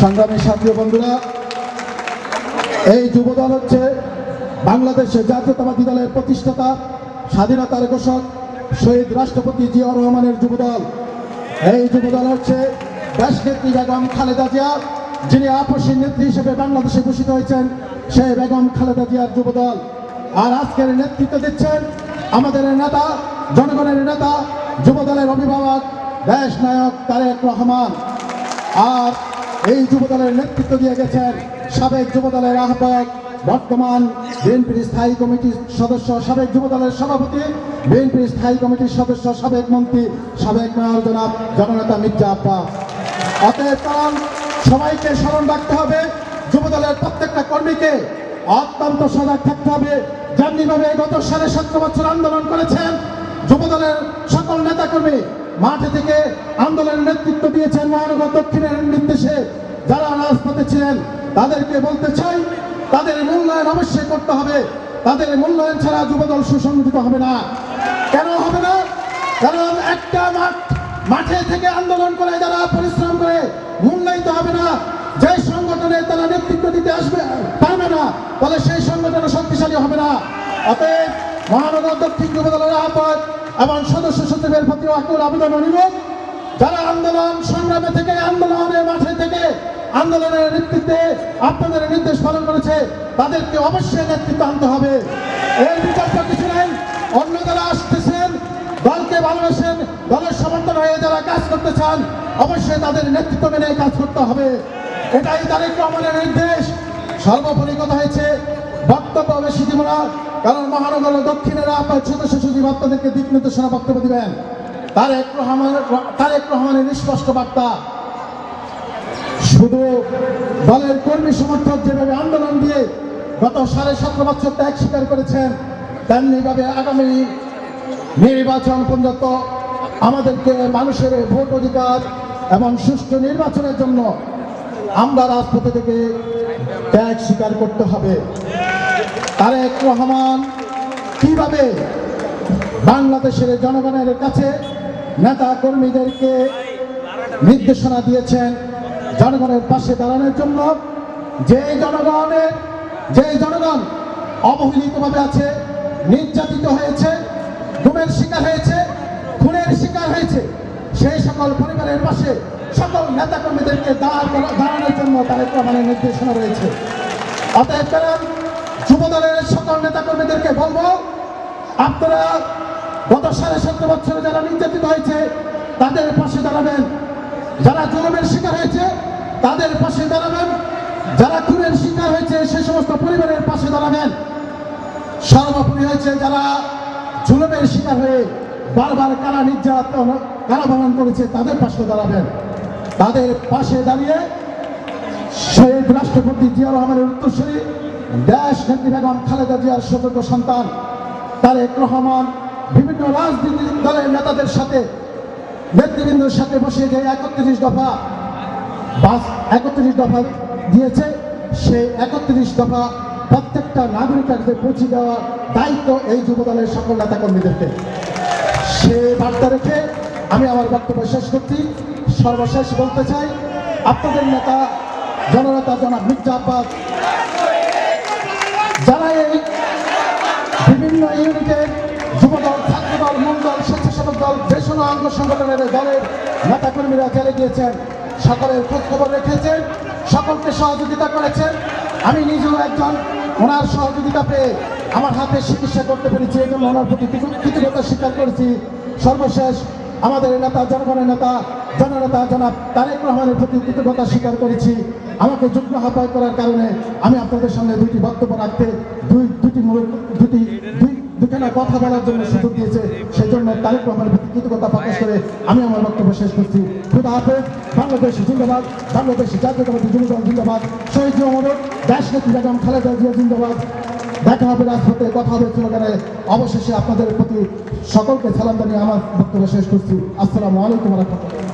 সংগ্রামী সাথী বন্ধুরা, এই যুবদল হচ্ছে বাংলাদেশের জাতীয়তাবাদী দলের প্রতিষ্ঠাতা, স্বাধীনতার ঘোষক শহীদ রাষ্ট্রপতি জিয়াউর রহমানের যুবদল এই যুবদল হচ্ছে দেশনেত্রী বেগম খালেদা জিয়া, যিনি আপসীর নেত্রী হিসেবে বাংলাদেশে ঘোষিত হয়েছেন সেই বেগম খালেদা জিয়ার যুবদল আর আজকের নেতৃত্ব দিচ্ছেন আমাদের নেতা, জনগণের নেতা যুবদলের অভিভাবক দেশ নায়ক তারেক রহমান। আর এই যুবদলের নেতৃত্ব দিয়ে গেছেন সাবেক যুবদলের আহ্বায়ক, বর্তমান বিএনপির স্থায়ী কমিটির সদস্য সাবেক যুবদলের সভাপতি, বিএনপির স্থায়ী কমিটির সদস্য সাবেক মন্ত্রী, সাবেক মেয়র জনাব জননেতা মির্জা আব্বাস। অতএব কারণ সবাইকে স্মরণ রাখতে হবে, যুবদলের প্রত্যেকটা কর্মীকে অত্যন্ত সজাগ থাকতে হবে। যেমনিভাবে গত সাড়ে সতেরো বছর আন্দোলন করেছেন যুবদলের সকল নেতাকর্মী মাঠে থেকে আন্দোলনের নেতৃত্ব দিয়েছেন মহানগর দক্ষিণের নির্দেশে যারা রাজপথে ছিলেন, তাদেরকে বলতে চাই, তাদের মূল্যায়ন অবশ্যই করতে হবে। তাদের মূল্যায়ন ছাড়া যুবদল সুসংগঠিত হবে না। কেন হবে না? কারণ একটা মাঠ, মাঠে থেকে আন্দোলন করে যারা পরিশ্রম করে মূল্যায়িত হবে না। যে সংগঠনে তারা নেতৃত্ব দিতে আসবে, পারবে না, তাহলে সেই সংগঠন শক্তিশালী হবে না। অতএব মহানগর দক্ষিণ যুব দলের আহ্বায়ক এবং সদস্য সচিবের প্রতি আকুল আবেদন অনুরোধ যারা আন্দোলন সংগ্রামে থেকে, আন্দোলনের মাঠে থেকে, আন্দোলনের নেতৃত্বে আপনাদের নির্দেশ পালন করেছে, তাদেরকে অবশ্যই নেতৃত্ব আনতে হবে। এর বিকল্প কিছু নেই। অন্য যারা আসতেছেন, দলকে ভালোবাসেন, দলের সমর্থন হয়ে যারা কাজ করতে চান, অবশ্যই তাদের নেতৃত্ব মেনে কাজ করতে হবে। এটাই তারেক রহমানের নির্দেশ। সর্বোপরি কথা হয়েছে, বক্তব্য বেশি দিব কারণ মহানগর দক্ষিণের আপনার সদস্য সচিব আপনাদেরকে দিক নির্দেশনা বক্তব্য দিবেন। তারেক রহমানের তারেক রহমানের স্পষ্ট বার্তা। শুধু দলের কর্মী সমর্থক যেভাবে আন্দোলন দিয়ে গত সাড়ে সতেরো বছর ত্যাগ স্বীকার করেছেন, তেমনিভাবে আগামী নির্বাচন পর্যন্ত আমাদেরকে মানুষের ভোট অধিকার এবং সুষ্ঠু নির্বাচনের জন্য আমরা রাজপথে থেকে ত্যাগ স্বীকার করতে হবে। তারেক রহমান, কীভাবে বাংলাদেশের জনগণের কাছে নেতা কর্মীদেরকে নির্দেশনা দিয়েছেন জনগণের পাশে দাঁড়ানোর জন্য? যে জনগণের, যে জনগণ অবহেলিতভাবে আছে, নির্যাতিত হয়েছে, গুমের শিকার হয়েছে, খুনের শিকার হয়েছে, সেই সকল পরিবারের পাশে সকল নেতাকর্মীদেরকে দাঁড় দাঁড়ানোর জন্য তারেক রহমানের নির্দেশনা রয়েছে। অতএব যুবদলের সকল নেতাকর্মীদেরকে বলব, আপনারা গত সাড়ে সতেরো বছরে যারা নির্যাতিত হয়েছে, তাদের পাশে দাঁড়াবেন। যারা জুলুমের শিকার হয়েছে, তাদের পাশে দাঁড়াবেন। যারা খুনের শিকার হয়েছে, সে সমস্ত পরিবারের পাশে দাঁড়াবেন। সর্বোপরি হয়েছে যারা জুলুমের শিকার হয়ে বারবার কারা নির্যাতন, কারা ভ্রমণ করেছে, তাদের পাশে দাঁড়াবেন। তাদের পাশে দাঁড়িয়ে শহীদ রাষ্ট্রপতি জিয়া রহমানের উত্তরসূরি দেশ নেত্রী বেগম খালেদা জিয়ার সতর্ক সন্তান, তারেক রহমান, বিভিন্ন রাজনীতি দলের নেতাদের সাথে, নেতৃবৃন্দের সাথে বসে যে একত্রিশ দফা বাস, একত্রিশ দফা দিয়েছে, সেই একত্রিশ দফা প্রত্যেকটা নাগরিকের পৌঁছে দেওয়ার দায়িত্ব এই যুবদলের সকল নেতাকর্মীদেরকে। সে বার্তা রেখে আমি আমার বক্তব্য শেষ করছি। সর্বশেষ বলতে চাই, আপনাদের নেতা, জননেতা জনাব মির্জা আব্বাস যারা এই বিভিন্ন ইউনিটের যুবদল, ছাত্রদল, মন্ডল, স্বেচ্ছাসেবক দল, যে কোনো অঙ্গ সংগঠনের দলের নেতাকর্মীরা জেলে গিয়েছেন, সকলের খোঁজ খবর রেখেছেন, সকলকে সহযোগিতা করেছেন। আমি নিজেও একজন ওনার সহযোগিতা পেয়ে আমার হাতে চিকিৎসা করতে পেরেছি, এই জন্য ওনার প্রতি কৃতজ্ঞ- কৃতজ্ঞতা স্বীকার করেছি। সর্বশেষ আমাদের নেতা, জনগণের নেতা, জননেতা জনাব তারেক রহমানের প্রতি কৃতজ্ঞতা স্বীকার করেছি। আমাকে যুগ্ম আহ্বায়ক করার কারণে আমি আপনাদের সামনে দুইটি বক্তব্য রাখতে দুই দুটি মূল দুটি দুই দুখানা কথা বলার জন্য সুযোগ দিয়েছে সেই জন্য তারেক রহমানের প্রতি কৃতজ্ঞতা প্রকাশ করে আমি আমার বক্তব্য শেষ করছি। খুদা হাফেজ, বাংলাদেশ জিন্দাবাদ, বাংলাদেশ জাতীয়তাবাদী যুব দল জিন্দাবাদ, শহীদ মোহাম্মদ দেশ নেত্রী বেগম খালেদা জিয়া জিন্দাবাদ। দেখা হবে রাজপথে, কথা হবে স্লোগানে। অবশেষে আপনাদের প্রতি সকলকে সালাম জানিয়ে আমার বক্তব্য শেষ করছি। আসসালামু আলাইকুম রহমতুল্লাহ।